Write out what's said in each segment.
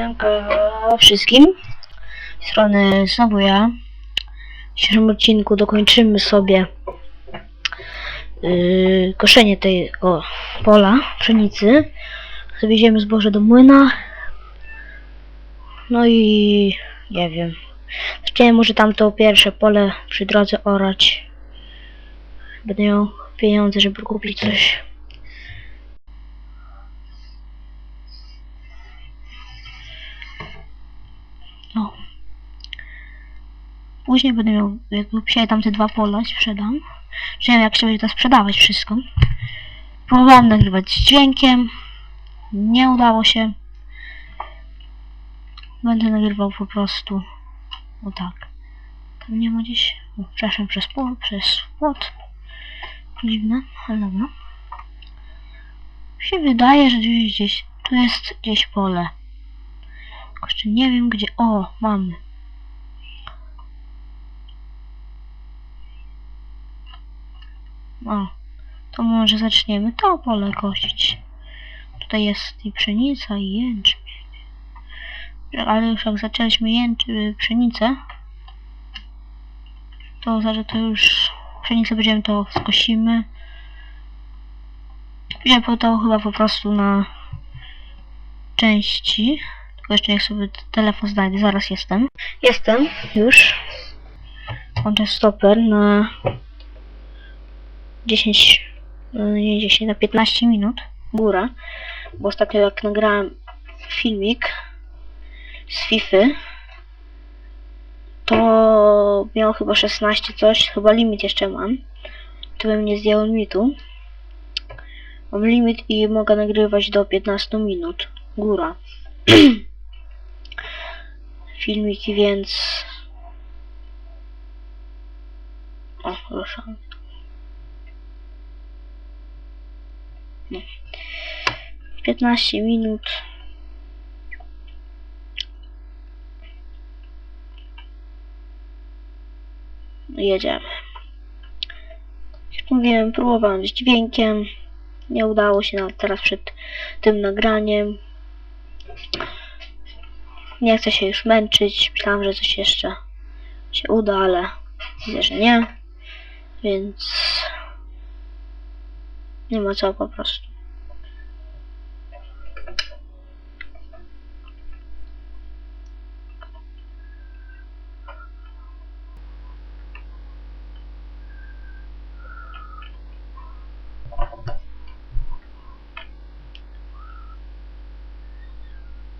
Siemka wszystkim. Z strony znowu ja. W dzisiejszym odcinku dokończymy sobie yy, koszenie tego pola pszenicy. Zawieziemy zboże do młyna. No i nie wiem. Chciałem może tamto pierwsze pole przy drodze orać. Będę miał pieniądze, żeby kupić coś. Później będę miał, jak tam te dwa pola sprzedam. Nie wiem jak się będzie to sprzedawać wszystko. Próbowałem nagrywać z dźwiękiem. Nie udało się. Będę nagrywał po prostu. O tak. Tam nie ma gdzieś. O, przepraszam przez pól, przez płot. Dziwne, ale dobra. Się wydaje, że gdzieś, gdzieś tu jest gdzieś pole. Jeszcze nie wiem gdzie. O, mamy. O, to może zaczniemy to pole kosić. Tutaj jest i pszenica, i jęczmień. Ale już jak zaczęliśmy jęcz, y, pszenicę, to znaczy to już pszenicę będziemy to skosimy. Po to chyba po prostu na części. Tylko jeszcze niech sobie telefon znajdę, zaraz jestem. Jestem już. Ten stoper na 10, no nie 10, na 15 minut. Góra. Bo ostatnio jak nagrałem filmik z FIFA, to miał chyba 16 coś, chyba limit jeszcze mam. To bym nie zdjął limitu. Mam limit i mogę nagrywać do 15 minut. Góra. Filmiki, więc... O, ruszam. No. 15 minut. Jedziemy. Jak mówiłem, próbowałem z dźwiękiem. Nie udało się nawet teraz przed tym nagraniem. Nie chcę się już męczyć. Myślałem, że coś jeszcze się uda, ale widzę, że nie. Więc nie ma co po prostu.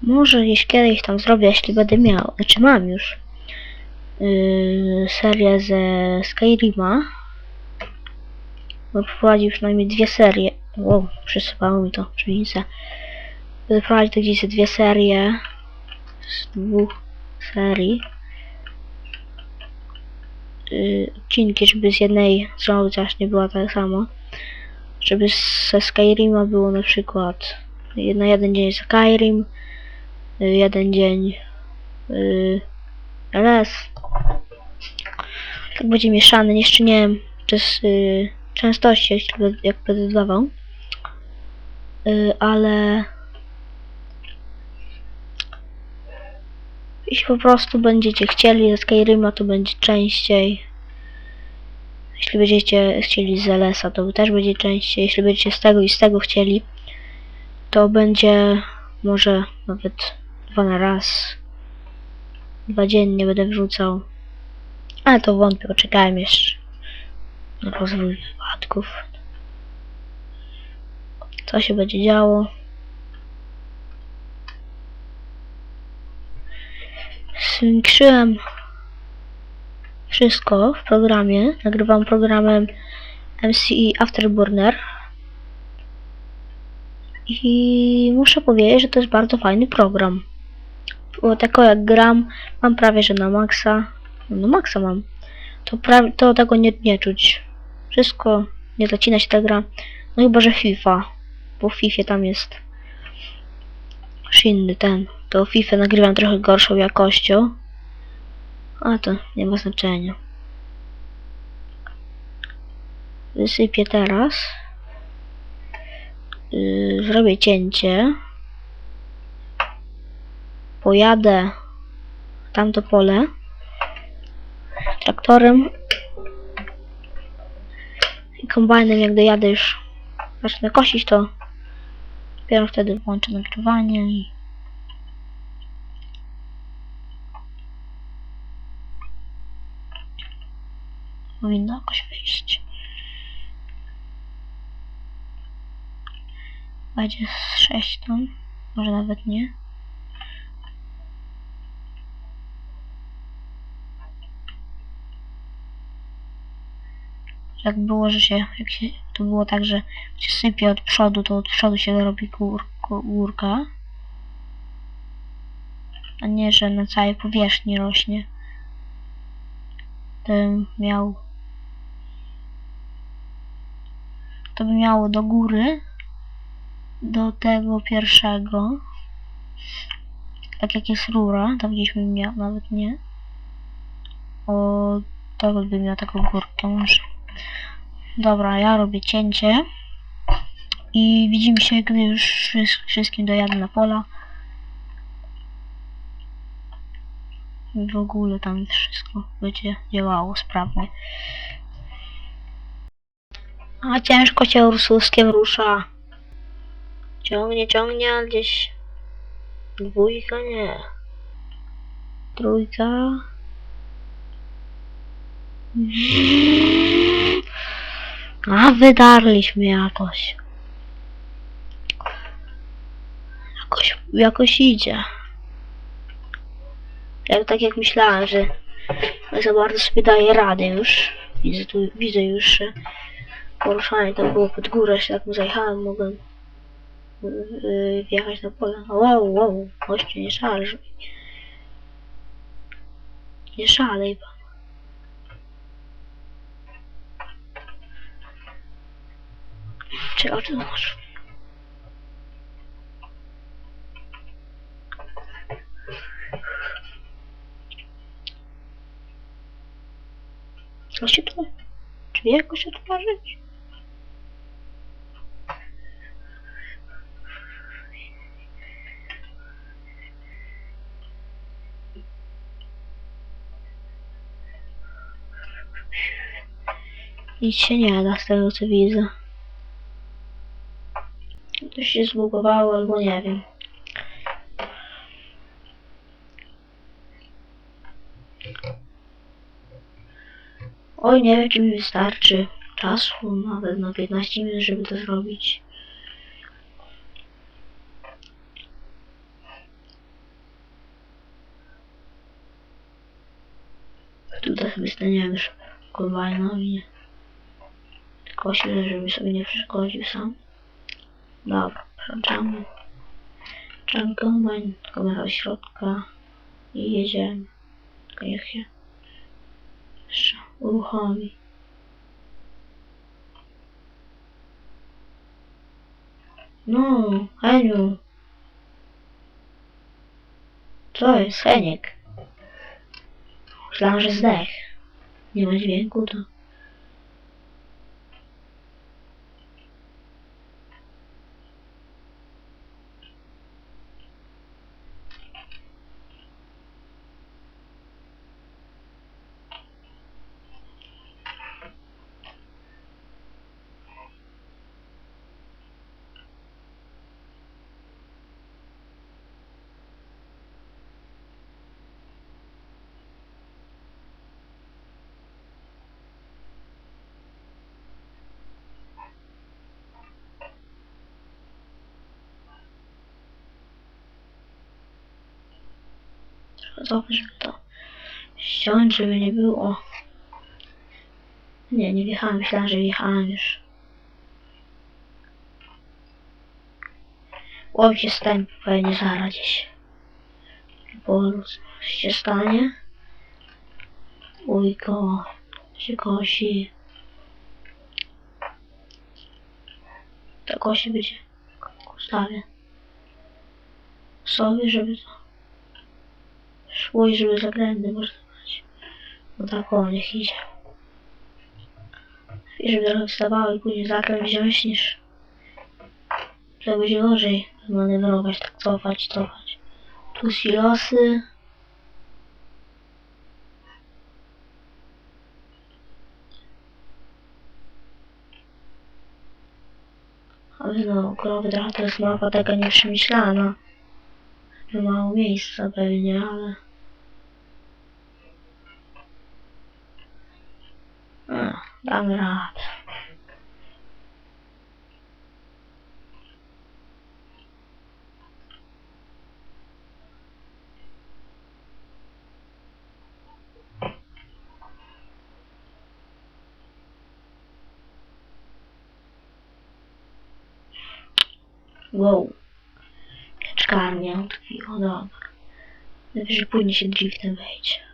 Może gdzieś kiedyś tam zrobię, jeśli będę miał. Znaczy mam już. Yy, serię ze Skyrima. Bo prowadził przynajmniej dwie serie. Wow, przysypało mi to pszenicę. Będę prowadził to gdzieś dwie serie. Z dwóch serii. Yy, odcinki, żeby z jednej chociaż nie była tak samo. Żeby ze Skyrima było na przykład na jeden dzień Skyrim, y, jeden dzień yy, LS. Tak będzie mieszany, jeszcze nie wiem czy z y, częstości, jak, dodawał. Y, ale jeśli po prostu będziecie chcieli ze Skyrima, to będzie częściej. Jeśli będziecie chcieli z LS-a, to też będzie częściej. Jeśli będziecie z tego i z tego chcieli, to będzie może nawet dwa na raz. Dwa dziennie będę wrzucał. Ale to wątpię, poczekałem jeszcze rozwój wypadków. Co się będzie działo? Zwiększyłem wszystko w programie. Nagrywam programem MCI Afterburner. I muszę powiedzieć, że to jest bardzo fajny program. Bo tako jak gram, mam prawie że na maksa. No maksa mam. To, prawie, to tego nie, nie czuć. Wszystko nie zacina się ta gra. No chyba, że FIFA. Bo w FIFA tam jest inny ten. To FIFA nagrywam trochę gorszą jakością. A to nie ma znaczenia. Wysypię teraz. Yy, zrobię cięcie. pojadę tamto pole traktorem kombajnem jak dojadę już zacznę kosić to dopiero wtedy włączę nagrywanie i powinno jakoś wyjść. Będzie z 6 ton, może nawet nie. Jak było, że się, jak się, to było tak, że się sypie od przodu, to od przodu się robi gór, gó- górka. A nie, że na całej powierzchni rośnie. To miał to by miało do góry do tego pierwszego tak jak jest rura tam gdzieś bym miał nawet nie o to by miał taką górkę może dobra ja robię cięcie i widzimy się gdy już wszy- wszystkim dojadę na pola w ogóle tam wszystko będzie działało sprawnie a ciężko cię Ursuskiem rusza. Ciągnie, ciągnie, ale gdzieś... Dwójka nie. Trójka. A wydarliśmy jakoś. Jakoś, jakoś idzie. Jak, tak jak myślałem, że za bardzo sobie daje radę już. Widzę tu, widzę już, że poruszanie tam było pod górę, się tak mu zajechałem, mogłem yy, wjechać na pole. Wow, wow, gościu, nie szalej. Nie szalej pan. Czy o czym masz? Co się tu? Czy jakoś otworzyć? Nic się nie da z tego co widzę. Coś się zbugowało albo nie wiem. Oj, nie wiem czy mi wystarczy czasu, nawet na 15 minut, żeby to zrobić. Tutaj sobie staniemy już kombajnowi. Tylko się, żeby sobie nie przeszkodził sam. Dobra, przełączamy. Włączamy kombajn, kamera od środka i jedziemy. Tylko niech się jeszcze uruchomi. No, Heniu. Co jest, Heniek? Myślałem, że zdech. Nie ma dźwięku, to... Żeby to ściąć, żeby nie było. Nie, nie wjechałem, myślałem, że wjechałem już. Łowi się stanie pewnie zaraz gdzieś. Bo się stanie. Ujko się kosi. To kosi będzie ustawię sobie, żeby to szło żeby zaględy można dać. No tak o, niech idzie. I żeby trochę wstawało i później zakręt wziąć niż to będzie gorzej manewrować, tak cofać, cofać. Tu silosy. Ale no, krowy trochę to jest mapa taka nieprzemyślana. Że mało miejsca pewnie, ale... Dam radę. Wow. Czekałem, nie? Takiego, dobra. Najwyżej później się driftem wejdzie.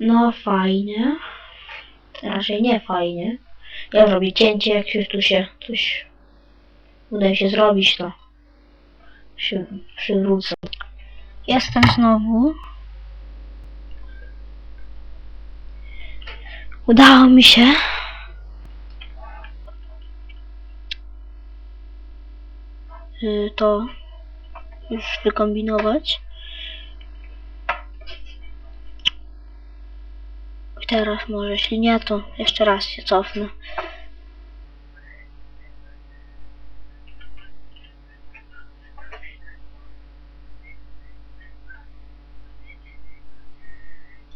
No fajnie. Raczej nie fajnie. Ja robię cięcie, jak już tu się coś uda mi się zrobić, to się przywrócę. Jestem znowu. Udało mi się. y, To już wykombinować. I teraz może, jeśli nie, to jeszcze raz się cofnę.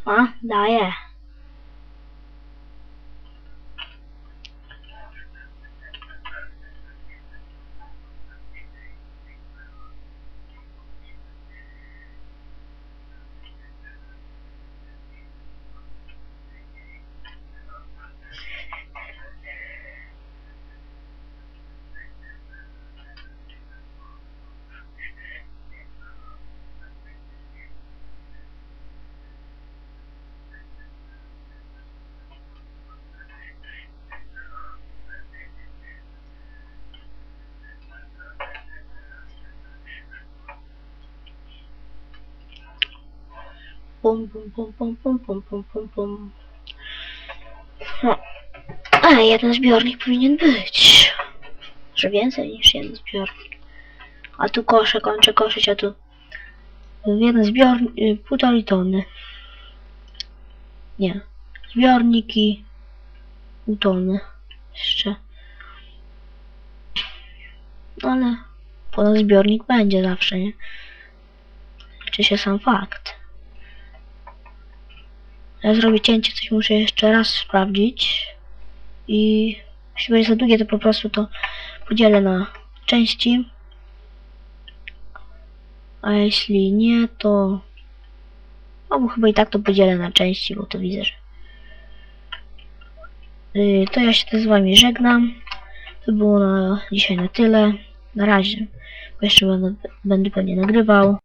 A, daję. Pum, pum, pum, pum, pum, pum, pum, pum, pum. No. A, jeden zbiornik powinien być. Że więcej niż jeden zbiornik. A tu kosze, kończę koszyć, a tu jeden zbiornik, y, półtorej tony. Nie. Zbiorniki pół tony. Jeszcze. Ale ponad zbiornik będzie zawsze, nie? Liczy się sam fakt. Ja zrobię cięcie, coś muszę jeszcze raz sprawdzić. I jeśli będzie za długie, to po prostu to podzielę na części. A jeśli nie, to... Albo chyba i tak to podzielę na części, bo to widzę, że... Yy, to ja się z wami żegnam. To było na dzisiaj na tyle. Na razie. Bo jeszcze będę, będę pewnie nagrywał.